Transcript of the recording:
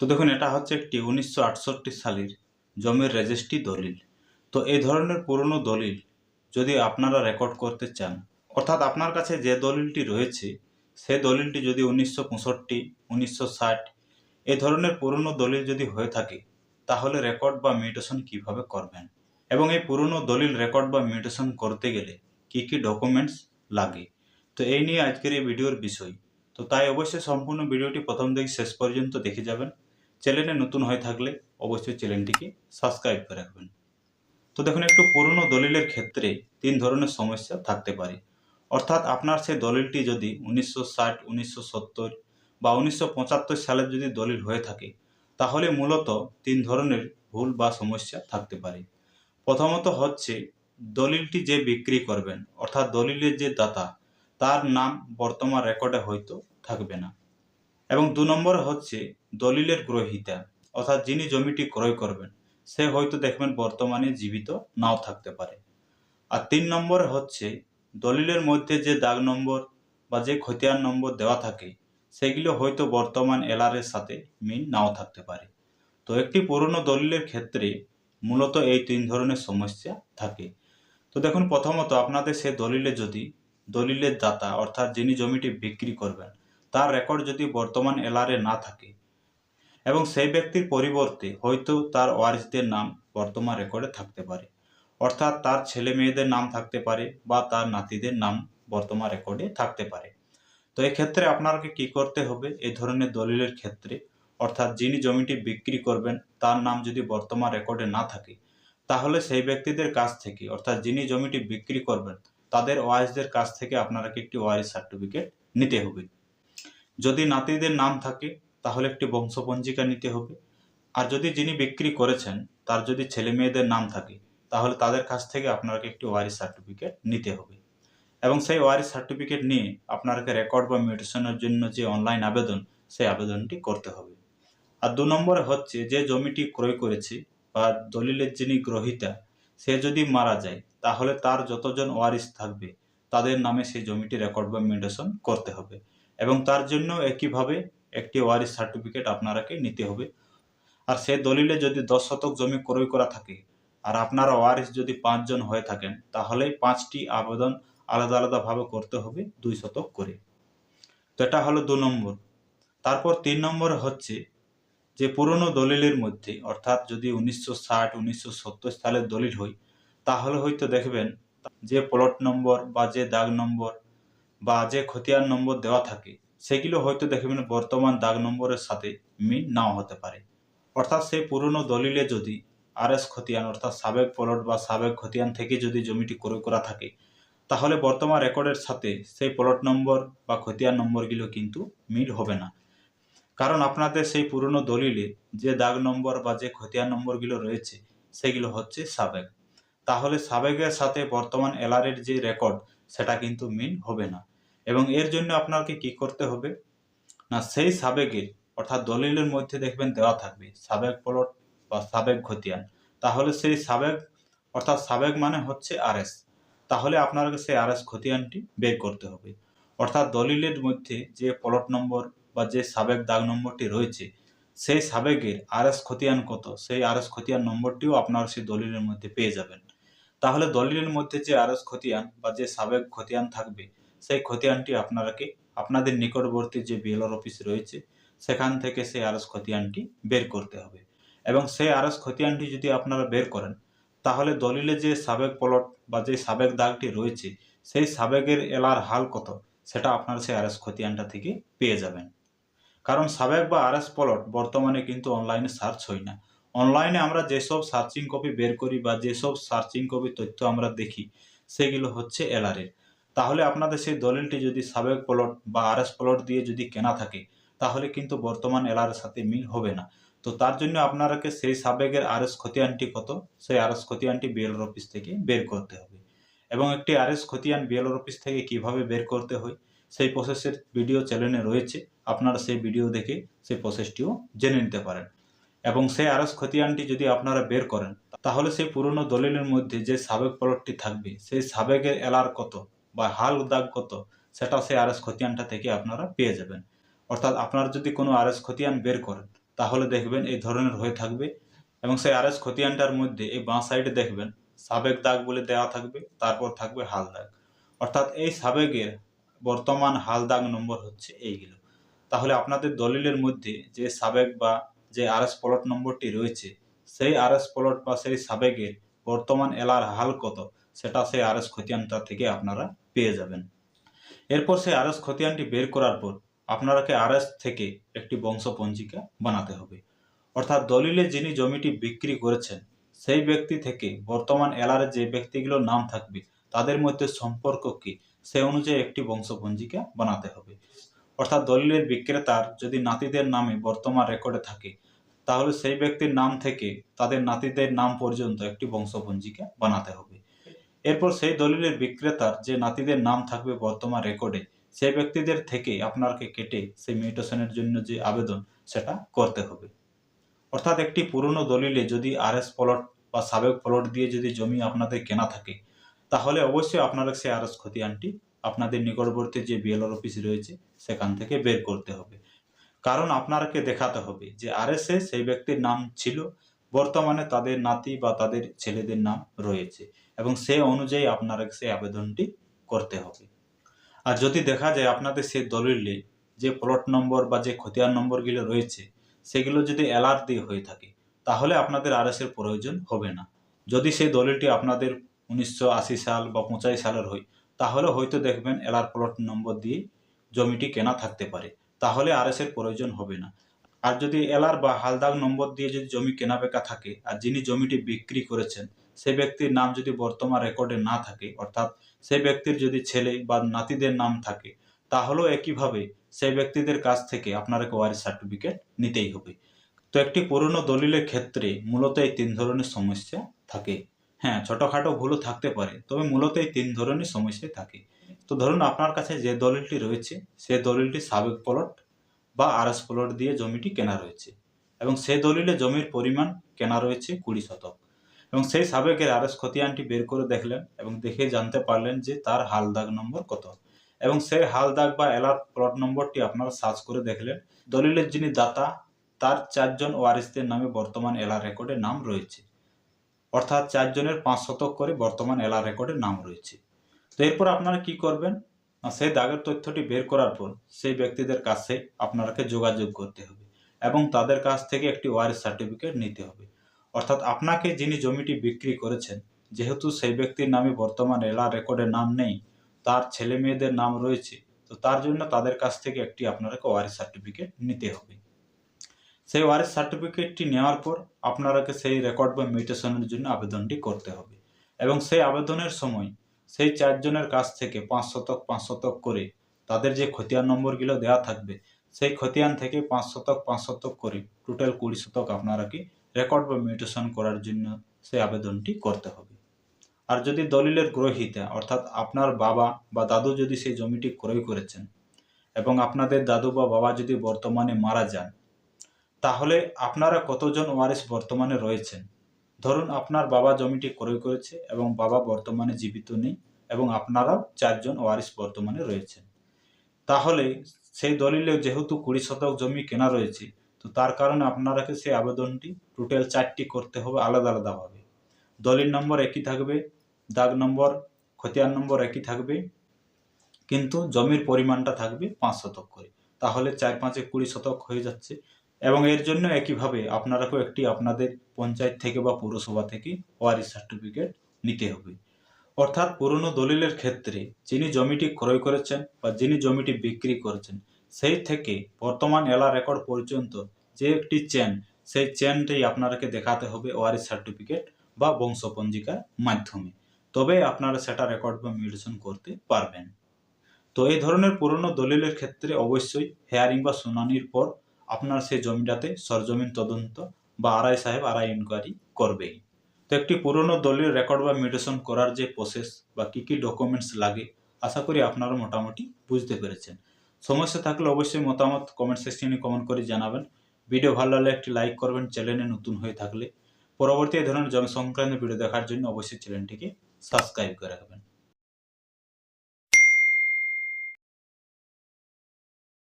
তো দেখুন, এটা হচ্ছে একটি উনিশশো আটষট্টি সালের জমির রেজিস্ট্রি দলিল। তো এই ধরনের পুরনো দলিল যদি আপনারা রেকর্ড করতে চান, অর্থাৎ আপনার কাছে যে দলিলটি রয়েছে, সে দলিলটি যদি উনিশশো পঁয়ষট্টি, উনিশশো ষাট এই ধরনের পুরনো দলিল যদি হয়ে থাকে, তাহলে রেকর্ড বা মিউটেশন কীভাবে করবেন? এবং এই পুরনো দলিল রেকর্ড বা মিউটেশন করতে গেলে কি কি ডকুমেন্টস লাগে? তো এই নিয়ে আজকের এই ভিডিওর বিষয়। তো তাই অবশ্যই সম্পূর্ণ ভিডিওটি প্রথম থেকে শেষ পর্যন্ত দেখে যাবেন। চ্যানেলে নতুন হয়ে থাকলে অবশ্যই চ্যানেলটিকে সাবস্ক্রাইব করে রাখবেন। তো দেখুন, একটু পুরনো দলিলের ক্ষেত্রে তিন ধরনের সমস্যা থাকতে পারে। অর্থাৎ আপনার সেই দলিলটি যদি উনিশশো ষাট, উনিশশো সত্তর বা উনিশশো পঁচাত্তর সালের যদি দলিল হয়ে থাকে, তাহলে মূলত তিন ধরনের ভুল বা সমস্যা থাকতে পারে। প্রথমত হচ্ছে, দলিলটি যে বিক্রি করবেন, অর্থাৎ দলিলের যে দাতা, তার নাম বর্তমান রেকর্ডে হয়তো থাকবে না। এবং দু নম্বরে হচ্ছে দলিলের গ্রহীতা, অর্থাৎ যিনি জমিটি ক্রয় করবেন, সে হয়তো দেখবেন বর্তমানে জীবিত নাও থাকতে পারে। আর তিন নম্বরে হচ্ছে দলিলের মধ্যে যে দাগ নম্বর বা যে খতিয়ান নম্বর দেওয়া থাকে, সেগুলো হয়তো বর্তমান এলারের সাথে মিল নাও থাকতে পারে। তো একটি পুরনো দলিলের ক্ষেত্রে মূলত এই তিন ধরনের সমস্যা থাকে। তো দেখুন, প্রথমত আপনাদের সে দলিলে যদি দলিলের দাতা, অর্থাৎ যিনি জমিটি বিক্রি করবেন তার রেকর্ড যদি বর্তমান এলারে না থাকে এবং সেই ব্যক্তির পরিবর্তে হয়তো তার ওয়ারিসদের নাম বর্তমান রেকর্ডে থাকতে পারে। অর্থাৎ তার ছেলে মেয়েদের নাম থাকতে পারে বা তার নাতিদের নাম বর্তমান রেকর্ডে থাকতে পারে। তো এক্ষেত্রে আপনাকে কি করতে হবে? এই ধরনের দলিলের ক্ষেত্রে, অর্থাৎ যিনি জমিটি বিক্রি করবেন, তার নাম যদি বর্তমান রেকর্ডে না থাকে, তাহলে সেই ব্যক্তিদের কাছ থেকে, অর্থাৎ যিনি জমিটি বিক্রি করবেন, তাদের ওয়ারিসদের কাছ থেকে আপনাকে একটি ওয়ারিস সার্টিফিকেট নিতে হবে। যদি নাতিদের নাম থাকে, তাহলে একটি বংশপঞ্জিকা নিতে হবে। আর যদি যিনি বিক্রি করেছেন, তার যদি ছেলে মেয়েদের নাম থাকে, তাহলে তাদের কাছ থেকে আপনাকে একটি ওয়ারিস সার্টিফিকেট নিতে হবে। এবং সেই ওয়ারিস সার্টিফিকেট নিয়ে আপনাকে রেকর্ড বা মিউটেশনের জন্য যে অনলাইন আবেদন, সেই আবেদনটি করতে হবে। আর দু নম্বরে হচ্ছে, যে জমিটি ক্রয় করেছে বা দলিলের যিনি গ্রহিতা, সে যদি মারা যায়, তাহলে তার যতজন ওয়ারিস থাকবে, তাদের নামে সেই জমিটি রেকর্ড বা মিউটেশন করতে হবে। এবং তার জন্য একইভাবে একটি ওয়ারিস সার্টিফিকেট আপনারাকে নিতে হবে। আর সে দলিলে যদি দশ শতক জমি ক্রয় করা থাকে, আর আপনারা ওয়ারিস যদি পাঁচজন হয়ে থাকেন তাহলে পাঁচটি আবেদন আলাদা আলাদাভাবে করতে হবে দুই শতক করে। তো এটা হলো দু নম্বর। তারপর তিন নম্বর হচ্ছে যে পুরনো দলিলের মধ্যে, অর্থাৎ যদি উনিশশো ষাট, উনিশশো সত্তর সালের দলিল হয়, তাহলে হয়তো দেখবেন যে প্লট নম্বর বা যে দাগ নম্বর বা যে খতিয়ান নম্বর দেওয়া থাকে, সেগুলো হয়তো দেখবেন বর্তমান দাগ নম্বরের সাথে মিল নাও হতে পারে। অর্থাৎ সেই পুরনো দলিলে যদি আর এস খতিয়ান, অর্থাৎ সাবেক প্লট বা সাবেক খতিয়ান থেকে যদি জমিটি ক্রয় করা থাকে, তাহলে বর্তমান রেকর্ডের সাথে সেই প্লট নম্বর বা খতিয়ান নম্বরগুলো কিন্তু মিল হবে না। কারণ আপনাদের সেই পুরনো দলিলে যে দাগ নম্বর বা যে খতিয়ান নম্বরগুলো রয়েছে, সেগুলো হচ্ছে সাবেক। তাহলে সাবেকের সাথে বর্তমান এলারের যে রেকর্ড, সেটা কিন্তু মিল হবে না। এবং এর জন্য আপনাকে কি করতে হবে? না, সেই সাবেকের, অর্থাৎ দলিলের মধ্যে দেখবেন দেওয়া থাকবে, সাবেক প্লট বা সাবেক খতিয়ান। তাহলে সেই সাবেক, অর্থাৎ সাবেক মানে হচ্ছে আরএস। তাহলে আপনাকে সেই আরএস খতিয়ানটি বের করতে হবে। অর্থাৎ দলিলের মধ্যে যে প্লট নম্বর বা যে সাবেক দাগ নম্বরটি রয়েছে, সেই সাবেকের আরএস খতিয়ান কত? সেই আরএস খতিয়ান নম্বরটিও আপনারা সেই দলিলের মধ্যে পেয়ে যাবেন। তাহলে দলিলের মধ্যে যে আরএস খতিয়ান বা যে সাবেক খতিয়ান থাকবে সেই খতিয়ানটি আপনারাকে, আপনাদের নিকটবর্তী যে বিএলআর অফিস রয়েছে, সেখান থেকে সেই আরএস খতিয়ানটি বের করতে হবে। এবং সেই আরএস খতিয়ানটি যদি আপনারা বের করেন, তাহলে দলিলে যে সাবেক প্লট বা যে সাবেক দাগটি রয়েছে, সেই সাবেকের এলার হাল কত, সেটা আপনারা সেই আরএস খতিয়ানটা থেকে পেয়ে যাবেন। কারণ সাবেক বা আরএস প্লট বর্তমানে কিন্তু অনলাইনে সার্চ হয় না। অনলাইনে আমরা যেসব সার্চিং কপি বের করি বা যেসব সার্চিং কপি তথ্য আমরা দেখি, সেগুলো হচ্ছে এলারের। তাহলে আপনাদের সেই দলিলটি যদি সাবেক প্লট বা আর এস প্লট দিয়ে যদি কেনা থাকে, তাহলে কিন্তু বর্তমান এলারের সাথে মিল হবে না। তো তার জন্য আপনারাকে সেই সাবেকের আর এস খতিয়ানটি কত? সেই আর এস খতিয়ানটি বিএলআর অফিস থেকে বের করতে হবে। এবং একটি আর এস খতিয়ান বিএলআর অফিস থেকে কীভাবে বের করতে হয়, সেই প্রসেসের ভিডিও চ্যানেলে রয়েছে। আপনারা সেই ভিডিও দেখে সেই প্রসেসটিও জেনে নিতে পারেন। এবং সেই আরএস খতিয়ানটি যদি আপনারা বের করেন, তাহলে সেই পুরনো দলিলের মধ্যে যে সাবেক প্লটটি থাকবে, সেই সাবেকের এলার কত? বা হাল দাগ কত সেটা সেই আর এস খতিয়ানটা থেকে আপনারা পেয়ে যাবেন। অর্থাৎ আপনারা যদি কোনো আর এস খতিয়ান বের করেন, তাহলে দেখবেন এই ধরনের হয়ে থাকবে এবং সেই আর এস খতিয়ানটার মধ্যে এই বাঁ সাইডে দেখবেন সাবেক দাগ বলে দেওয়া থাকবে, তারপর থাকবে হাল দাগ। অর্থাৎ এই সাবেকের বর্তমান হাল দাগ নম্বর হচ্ছে এইগুলো। তাহলে আপনাদের দলিলের মধ্যে যে সাবেক বা যে আর এস প্লট নম্বরটি রয়েছে, সেই আর এস প্লট বা সেই সাবেকের বর্তমান এলার হাল কত? সেটা সেই আরএস খতিয়ানটা থেকে আপনারা পেয়ে যাবেন। এরপর সেই আরএস খতিয়ানটি বের করার পর আপনারাকে আরএস থেকে একটি বংশ পঞ্জিকা বানাতে হবে। অর্থাৎ দলিলে যিনি জমিটি বিক্রি করেছেন, সেই ব্যক্তি থেকে বর্তমান এলারে যে ব্যক্তিগুলোর নাম থাকবে, তাদের মধ্যে সম্পর্ক কি, সে অনুযায়ী একটি বংশ পঞ্জিকা বানাতে হবে। অর্থাৎ দলিলের বিক্রেতার যদি নাতিদের নামে বর্তমান রেকর্ডে থাকে, তাহলে সেই ব্যক্তির নাম থেকে তাদের নাতিদের নাম পর্যন্ত একটি বংশ পঞ্জিকা বানাতে হবে। এরপর সেই দলিলের বিক্রেতার যে নাতিদের নাম থাকবে বর্তমান রেকর্ডে, সেই ব্যক্তিদের থেকে আপনাকে কেটে সেই মিউটেশনের জন্য যে আবেদন, সেটা করতে হবে। অর্থাৎ একটি পুরনো দলিলে যদি আরএস প্লট বা সাবেক প্লট দিয়ে যদি জমি আপনাদের কেনা থাকে, তাহলে অবশ্যই আপনারা সেই আরএস খতিয়ানটি আপনাদের নিকটবর্তী যে বিএলআর অফিস রয়েছে, সেখান থেকে বের করতে হবে। কারণ আপনাকে দেখাতে হবে যে আরএসএ সেই ব্যক্তির নাম ছিল বর্তমানে তাদের নাতি বা তাদের ছেলেদের নাম রয়েছে এবং সে অনুযায়ী আপনারা সেই আবেদনটি করতে হবে। আর যদি দেখা যায় আপনাদের সেই দলিলে যে প্লট নম্বর বা যে খতিয়ান নম্বরগুলো রয়েছে, সেগুলো যদি এলআর দিয়ে হয়ে থাকে, তাহলে আপনাদের আর এর প্রয়োজন হবে না। যদি সেই দলিলটি আপনাদের উনিশশো আশি সাল বা পঁচাশি সালের হয়, তাহলে হয়তো দেখবেন এলআর প্লট নম্বর দিয়ে জমিটি কেনা থাকতে পারে। তাহলে আর এর প্রয়োজন হবে না। আর যদি এলার বা হালদাগ নম্বর দিয়ে যদি জমি কেনা বেকা থাকে, আর যিনি জমিটি বিক্রি করেছেন, সে ব্যক্তির নাম যদি বর্তমান রেকর্ডে না থাকে, অর্থাৎ সেই ব্যক্তির যদি ছেলে বা নাতিদের নাম থাকে, তাহলেও একইভাবে সেই ব্যক্তিদের কাছ থেকে আপনাকে ওয়ারিশ সার্টিফিকেট নিতেই হবে। তো একটি পুরনো দলিলের ক্ষেত্রে মূলত এই তিন ধরনের সমস্যা থাকে। হ্যাঁ ছোটোখাটো ভুলও থাকতে পারে, তবে মূলত এই তিন ধরনের সমস্যাই থাকে। তো ধরুন আপনার কাছে যে দলিলটি রয়েছে, সে দলিলটি সাবেক প্লট বা আরএস প্লট দিয়ে জমিটি কেনা রয়েছে এবং সে দলিলে জমির পরিমাণ কেনা রয়েছে কুড়ি শতক। এবং সেই সাবেকের আরএস খতিয়ানটি বের করে দেখলেন এবং দেখে জানতে পারলেন যে তার হাল দাগ নম্বর কত। এবং সেই হাল দাগ বা এলার প্লট নম্বরটি আপনারা সার্চ করে দেখলেন। দলিলের যিনি দাতা, তার চারজন ওয়ারিসদের নামে বর্তমান এলার রেকর্ডে নাম রয়েছে। অর্থাৎ চারজনের পাঁচ শতক করে বর্তমান এলার রেকর্ডে নাম রয়েছে। তো এরপর আপনারা কি করবেন? সেই দাগের তথ্যটি বের করার পর সেই ব্যক্তিদের কাছে আপনাকে যোগাযোগ করতে হবে এবং তাদের কাছ থেকে একটি ওয়ারিস সার্টিফিকেট নিতে হবে। অর্থাৎ আপনাকে যিনি জমিটি বিক্রি করেছেন, যেহেতু সেই ব্যক্তির নামে বর্তমান এলা রেকর্ডে নাম নেই, তার ছেলে মেয়েদের নাম রয়েছে, তো তার জন্য তাদের কাছ থেকে একটি আপনাকে ওয়ারিস সার্টিফিকেট নিতে হবে। সেই ওয়ারিস সার্টিফিকেটটি নেওয়ার পর আপনারাকে সেই রেকর্ড বা মিউটেশনের জন্য আবেদনটি করতে হবে এবং সেই আবেদনের সময় সেই চারজনের কাছ থেকে পাঁচ শতক পাঁচ শতক করে তাদের যে খতিয়ান নম্বরগুলো দেওয়া থাকবে, সেই খতিয়ান থেকে পাঁচ শতক পাঁচ শতক করে টোটাল কুড়ি শতক আপনারা কি রেকর্ড বা মিউটেশন করার জন্য সেই আবেদনটি করতে হবে। আর যদি দলিলের গ্রহিতা, অর্থাৎ আপনার বাবা বা দাদু যদি সেই জমিটি ক্রয় করেছেন এবং আপনাদের দাদু বা বাবা যদি বর্তমানে মারা যান, তাহলে আপনারা কতজন ওয়ারিস বর্তমানে রয়েছেন? ধরুন আপনার বাবা জমিটি ক্রয় করেছে এবং বাবা বর্তমানে জীবিত নেই এবং আপনারাও চারজন ওয়ারিস বর্তমানে রয়েছেন। তাহলে সেই দলিলে যেহেতু কুড়ি শতক জমি কেনা রয়েছে, তো তার কারণে আপনারাকে সেই আবেদনটি টোটাল চারটি করতে হবে আলাদা আলাদাভাবে। দলিল নম্বর একই থাকবে, দাগ নম্বর, খতিয়ান নম্বর একই থাকবে, কিন্তু জমির পরিমাণটা থাকবে পাঁচ শতক করে। তাহলে চার পাঁচে কুড়ি শতক হয়ে যাচ্ছে। এবং এর জন্য একইভাবে আপনারাকেও একটি আপনাদের পঞ্চায়েত থেকে বা পৌরসভা থেকে ওয়ারিস সার্টিফিকেট নিতে হবে। অর্থাৎ পুরনো দলিলের ক্ষেত্রে যিনি জমিটি ক্রয় করেছেন বা যিনি জমিটি বিক্রি করেছেন, সেই থেকে বর্তমান এলা রেকর্ড পর্যন্ত যে একটি চেন, সেই চেনটাই আপনাকে দেখাতে হবে ওয়ারিস সার্টিফিকেট বা বংশপঞ্জিকার মাধ্যমে। তবে আপনারা সেটা রেকর্ড বা মিউটেশন করতে পারবেন। তো এই ধরনের পুরনো দলিলের ক্ষেত্রে অবশ্যই হেয়ারিং বা শুনানির পর আপনার সেই জমিটাতে সরজমিন তদন্ত বা আড়াই সাহেব আড়াই ইনকোয়ারি করবেই। তো একটি পুরনো দলিল রেকর্ড বা মিউটেশন করার যে প্রসেস বা কী কী ডকুমেন্টস লাগে, আশা করি আপনারা মোটামুটি বুঝতে পেরেছেন। সমস্যা থাকলে অবশ্যই মতামত কমেন্ট সেকশনে কমেন্ট করে জানাবেন। ভিডিও ভালো লাগলে একটি লাইক করবেন চ্যানেলে নতুন হয়ে থাকলে। পরবর্তী ধরনের জমি সংক্রান্ত ভিডিও দেখার জন্য অবশ্যই চ্যানেলটিকে সাবস্ক্রাইব করে রাখবেন।